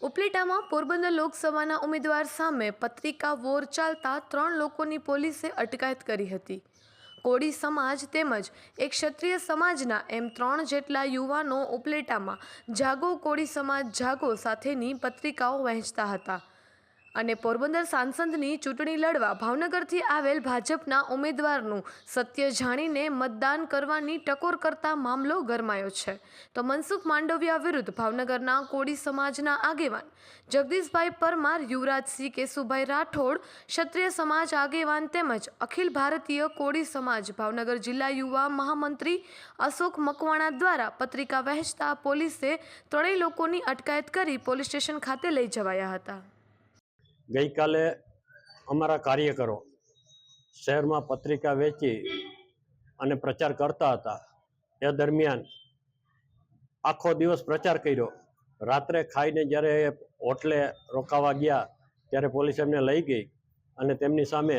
ઉપલેટામાં પોરબંદર લોકસભાના ઉમેદવાર સામે પત્રિકા વોર ચાલતા ત્રણ લોકોની પોલીસે અટકાયત કરી હતી. કોળી સમાજ તેમજ એક ક્ષત્રિય સમાજના એમ ત્રણ જેટલા યુવાનો ઉપલેટામાં જાગો કોળી સમાજ જાગો સાથેની પત્રિકાઓ વહેંચતા હતા. અને પોરબંદર સાંસદની ચૂંટણી લડવા ભાવનગરથી આવેલ ભાજપના ઉમેદવારનું સત્ય જાણીને મતદાન કરવાની ટકોર કરતા મામલો ગરમાયો છે. તો મનસુખ માંડવિયા વિરુદ્ધ ભાવનગરના કોળી સમાજના આગેવાન જગદીશભાઈ પરમાર યુવરાજસિંહ કેશુભાઈ રાઠોડ, ક્ષત્રિય સમાજ આગેવાન તેમજ અખિલ ભારતીય કોળી સમાજ ભાવનગર જિલ્લા યુવા મહામંત્રી અશોક મકવાણા દ્વારા પત્રિકા વહેંચતા પોલીસે ત્રણેય લોકોની અટકાયત કરી પોલીસ સ્ટેશન ખાતે લઈ જવાયા હતા. ગઈકાલે અમારા કાર્યકરો શહેરમાં પત્રિકા વેચી અને પ્રચાર કરતા હતા. એ દરમિયાન આખો દિવસ પ્રચાર કર્યો. રાત્રે ખાઈને જ્યારે એ હોટલે રોકાવા ગયા, ત્યારે પોલીસ એમને લઈ ગઈ અને તેમની સામે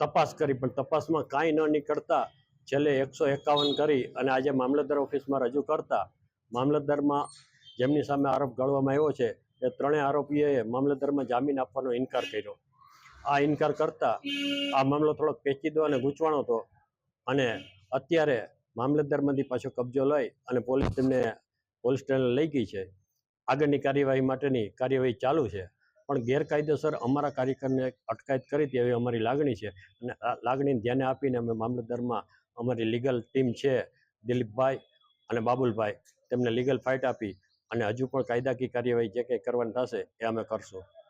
તપાસ કરી. પણ તપાસમાં કાંઈ ન નીકળતા છેલ્લે એકસો એકાવન કરી અને આજે મામલતદાર ઓફિસમાં રજૂ કરતા. મામલતદારમાં જેમની સામે આરોપ ગળવામાં આવ્યો છે એ ત્રણેય આરોપીઓએ મામલતદારમાં જામીન આપવાનો ઇનકાર કર્યો. આ ઇનકાર કરતા આ મામલો થોડોક પેચીદો અને ગૂંચવાણો હતો અને અત્યારે મામલતદારમાંથી પાછો કબજો લઈ અને પોલીસ તેમને પોલીસ સ્ટેશન લઈ ગઈ છે. આગળની કાર્યવાહી માટેની કાર્યવાહી ચાલુ છે. પણ ગેરકાયદેસર અમારા કાર્યકરને અટકાયત કરી હતી એવી અમારી લાગણી છે અને આ લાગણીને ધ્યાને આપીને અમે મામલતદારમાં અમારી લીગલ ટીમ છે દિલીપભાઈ અને બાબુલભાઈ તેમને લીગલ ફાઇટ આપી અને હજુ પણ કાયદાકીય કાર્યવાહી જે કંઈ કરવાની થશે એ અમે કરશું.